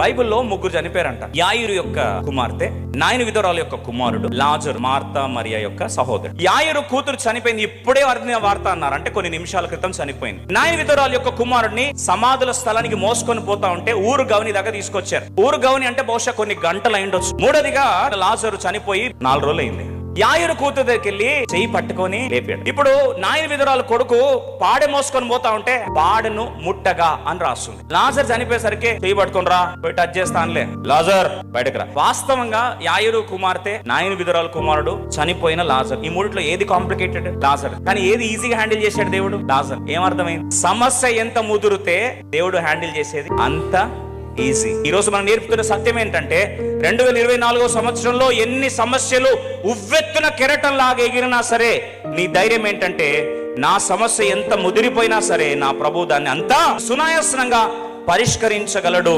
బైబిల్లో ముగ్గురు చనిపోయారంట. యాయిరు యొక్క కుమార్తె నాయన విధురాలు యొక్క కుమారుడు లాజర్ మార్తా మరియా యొక్క సహోదరుడు. యాయిరు కూతురు చనిపోయింది ఇప్పుడే అర్థం వార్త అన్నారు. అంటే కొన్ని నిమిషాల క్రితం చనిపోయింది. నాయన విధురాలు యొక్క కుమారుడిని సమాధుల స్థలానికి మోసుకొని పోతా ఉంటే ఊరు గవని దగ్గర తీసుకొచ్చారు. ఊరు గవని అంటే బహుశా కొన్ని గంటలు అయిండొచ్చు మూడోదిగా లాజరు చనిపోయి నాలుగు రోజులు అయింది యాయుడు కూతురు దగ్గరికి వెళ్ళి చెయ్యి పట్టుకొని లేపాడు. ఇప్పుడు నాయన విధురాలు కొడుకు పాడె మోసుకొని పోతా ఉంటే పాడెను ముట్టగా అని రాస్తుంది. లాజర్ చనిపోయేసరికి చెయ్యి పట్టుకొని రా పోయి టచ్ చేస్తానులే. లాజర్ బయటకు రా. వాస్తవంగా యాయురు కుమార్తె నాయన విధురాలు కుమారుడు చనిపోయిన లాజర్. ఈ మూడిట్లో ఏది కాంప్లికేటెడ్ లాజర్. కానీ ఏది ఈజీగా హ్యాండిల్ చేశాడు దేవుడు? లాజర్. ఏమర్థమైంది? సమస్య ఎంత ముదురుతే దేవుడు హ్యాండిల్ చేసేది అంత ఈజీ. ఈ రోజు మనం నేర్పుతున్న సత్యం ఏంటంటే రెండు వేల ఇరవై నాలుగో సంవత్సరంలో ఎన్ని సమస్యలు ఉవ్వెత్తున కెరటంలాగా ఎగిరినా సరే నీ ధైర్యం ఏంటంటే నా సమస్య ఎంత ముదిరిపోయినా సరే నా ప్రభు దాన్ని అంతా సునాయాసనంగా పరిష్కరించగలడు.